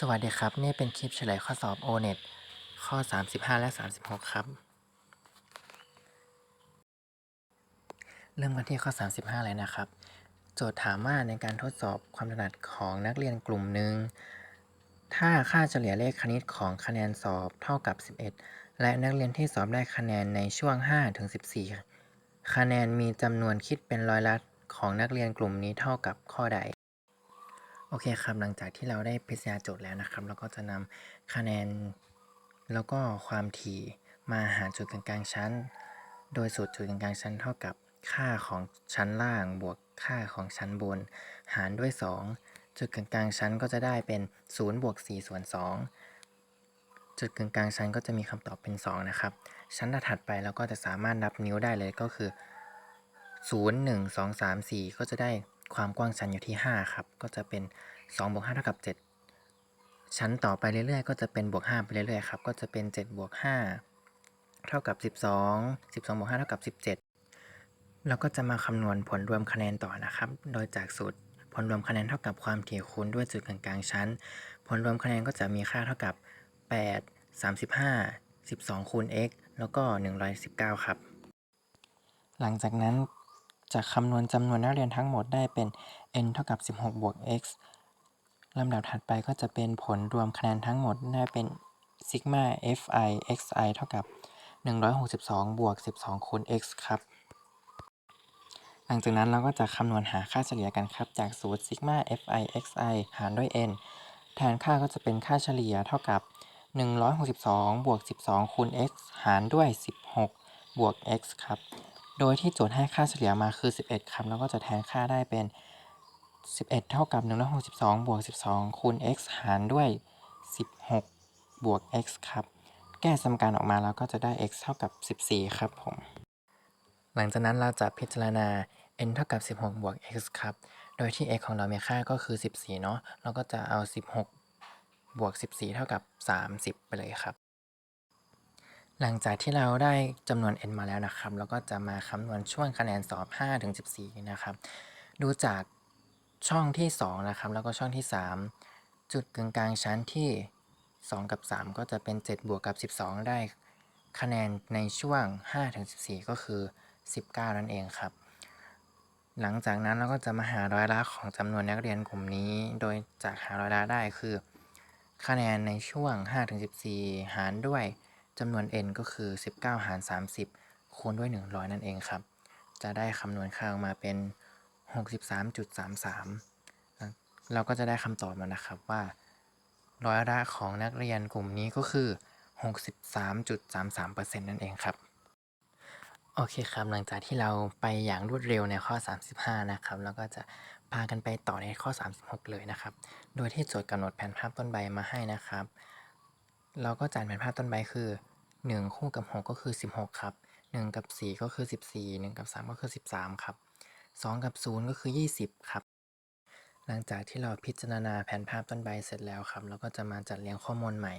สวัสดีครับ นี่เป็นคลิปเฉลยข้อสอบ O-NET ข้อ 35 และ 36 ครับ เริ่มกันที่ข้อ 35 เลยนะครับ โจทย์ถามว่าในการทดสอบความถนัดของนักเรียนกลุ่มหนึ่ง ถ้าค่าเฉลี่ยเลขคณิตของคะแนนสอบเท่ากับ 11 และนักเรียนที่สอบได้คะแนนในช่วง 5-14 คะแนนมีจำนวนคิดเป็นร้อยละของนักเรียนกลุ่มนี้เท่ากับข้อใด โอเคครับ หลังจากที่เราได้พิจารณาโจทย์แล้วนะครับ เราก็จะนำคะแนน แล้วก็ความถี่มาหาจุดกึ่งกลางชั้น โดยสูตรจุดกึ่งกลางชั้นเท่ากับค่าของชั้นล่างบวกค่าของชั้นบน หารด้วย 2 จุดกึ่งกลางชั้นก็จะได้เป็น 0 บวก 4 ส่วน 2 จุดกึ่งกลางชั้นก็จะมีคำตอบเป็น 2 นะครับ ชั้นถัดไปเราก็จะสามารถนับนิ้วได้เลยก็คือ 0 1 2 3 4 ก็จะได้ ความกว้างชั้นอยู่ที่ 5 ครับ ก็จะเป็น2บวก5เท่ากับ 7 ชั้นต่อไปเรื่อยๆ ก็จะเป็นบวก5ไปเรื่อยๆครับ ก็จะเป็น7บวก5เท่ากับ 12 12บวก5เท่ากับ 17 เราก็จะมาคำนวณผลรวมคะแนนต่อนะครับ โดยจากสูตรผลรวมคะแนนเท่ากับความถี่คูณด้วยจุดกลางชั้น ผลรวมคะแนนก็จะมีค่าเท่ากับ 8 35 12คูณ x แล้วก็ 119 ครับ หลังจากนั้น จะคำนวณจำนวนนักเรียนทั้งหมดได้เป็น n เท่ากับ 16 บวก x ลำดับถัดไปก็จะเป็นผลรวมคะแนนทั้งหมดได้เป็น sigma fi xi เท่ากับ 162 บวก 12 คูณ x ครับ หลังจากนั้นเราก็จะคำนวณหาค่าเฉลี่ยกันครับ จากสูตร sigma fi xi หารด้วย n แทนค่าก็จะเป็นค่าเฉลี่ยเท่ากับ 162 บวก 12 คูณ x หารด้วย 16 บวก x ครับ โดยที่โจทย์ให้ค่าเฉลี่ยมาคือ 11ครับแล้วก็จะแทนค่าได้เป็น 11 เท่ากับ162บวก12 คูณ x หารด้วย 16 บวก x ครับ แก้สมการออกมาแล้วก็จะได้ x เท่ากับ 14 ครับผม หลังจากนั้นเราจะพิจารณา n เท่ากับ 16 บวก x ครับ โดยที่ x ของเรามีค่าก็คือ 14 เนาะเราก็จะเอา 16 บวก 14 เท่ากับ 30 ไปเลยครับ หลังจากที่เราได้จำนวน n มาแล้วนะครับเราก็จะมาคำนวณช่วงคะแนนสอบ 5-14 นะครับ ดูจากช่องที่ 2 นะครับ แล้วก็ช่องที่ 3 จุดกึ่งกลางชั้นที่ 2 กับ 3 ก็จะเป็น 7 บวกกับ 12 ได้คะแนนในช่วง 5-14 ก็คือ 19 นั่นเองครับ หลังจากนั้นเราก็จะมาหาร้อยละของจำนวนนักเรียนกลุ่มนี้ โดยจากหาร้อยละได้คือ คะแนนในช่วง 5-14 หารด้วย จำนวน n ก็คือ 19 หาร 30 คูณด้วย 100 นั่นเองครับ จะได้คำนวณค่าออกมาเป็น 63.33 เราก็จะได้คำตอบมานะครับว่า ร้อยละของนักเรียนกลุ่มนี้ก็คือ 63.33%นั่นเองครับ โอเคครับ หลังจากที่เราไปอย่างรวดเร็วในข้อ 35 นะครับ แล้วก็จะพากันไปต่อในข้อ 36 เลยนะครับ โดยที่โจทย์กำหนดแผนภาพต้นใบมาให้นะครับ เราก็จัดแผนภาพต้นใบคือ 1 คู่กับ 6 ก็คือ 16 ครับ 1 กับ 4 ก็คือ 14 1 กับ 3 ก็คือ 13 ครับ 2 กับ 0 ก็คือ 20 ครับ หลังจากที่เราพิจารณาแผนภาพต้นใบเสร็จแล้วครับ เราก็จะมาจัดเรียงข้อมูลใหม่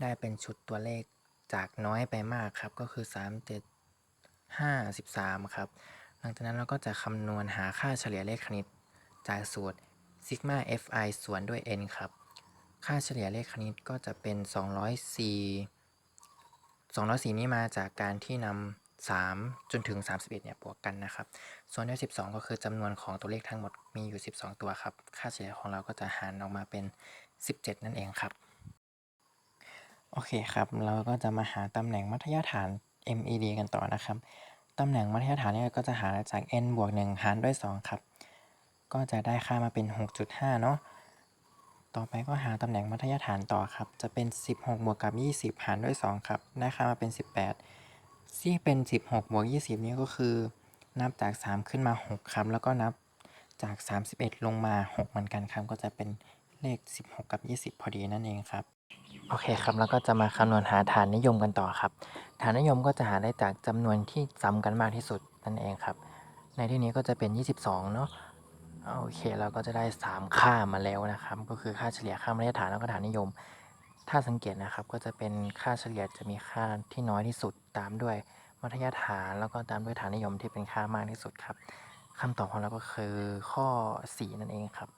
ได้เป็นชุดตัวเลขจากน้อยไปมากครับ ก็คือ 3 7 5 13 ครับ หลังจากนั้นเราก็จะคำนวณหาค่าเฉลี่ยเลขคณิต จากสูตร sigma fi ส่วนด้วย n ครับ ค่าเฉลี่ยเลขคณิตก็จะเป็น 204 204 นี้มาจากการที่นำ3 จนถึง 31 เนี่ยบวกกันนะครับ ส่วนด้วย 12 ก็คือจำนวนของตัวเลขทั้งหมดมีอยู่ 12 ตัวครับ ค่าเฉลี่ยของเราก็จะหารออกมาเป็น 17 นั่นเองครับ โอเคครับ เราก็จะมาหาตำแหน่งมัธยฐาน MED กันต่อนะครับ ตำแหน่งมัธยฐานเนี่ยก็จะหาจาก n บวก 1 หารด้วย 2 ครับ ก็จะได้ค่ามาเป็น 6.5 เนาะ ต่อไปก็หาตำแหน่งมัธยฐานต่อครับ จะเป็น 16 บวกกับ 20 หารด้วย 2 ครับ ได้ค่ามาเป็น 18 ที่เป็น 16 บวก 20 นี่ก็คือ นับจาก 3 ขึ้นมา 6 ครับ แล้วก็นับจาก 31 ลงมา 6 เหมือนกันครับ ก็จะเป็นเลข 16 กับ 20 พอดีนั่นเองครับ โอเคครับ แล้วก็จะมาคำนวณหาฐานนิยมกันต่อครับ ฐานนิยมก็จะหาได้จากจำนวนที่ซ้ำกันมากที่สุดนั่นเองครับ ในที่นี้ก็จะเป็น 22 เนาะ โอเคเราก็จะได้ 3 ค่ามาแล้วนะครับ ก็คือค่าเฉลี่ยค่ามาตรฐานแล้วก็ฐานนิยม ถ้าสังเกตนะครับก็จะเป็นค่าเฉลี่ยจะมีค่าที่น้อยที่สุดตามด้วยมัธยฐานแล้วก็ตามด้วยฐานนิยมที่เป็นค่ามากที่สุดครับคำตอบของเราก็คือข้อ 4 นั่นเองครับ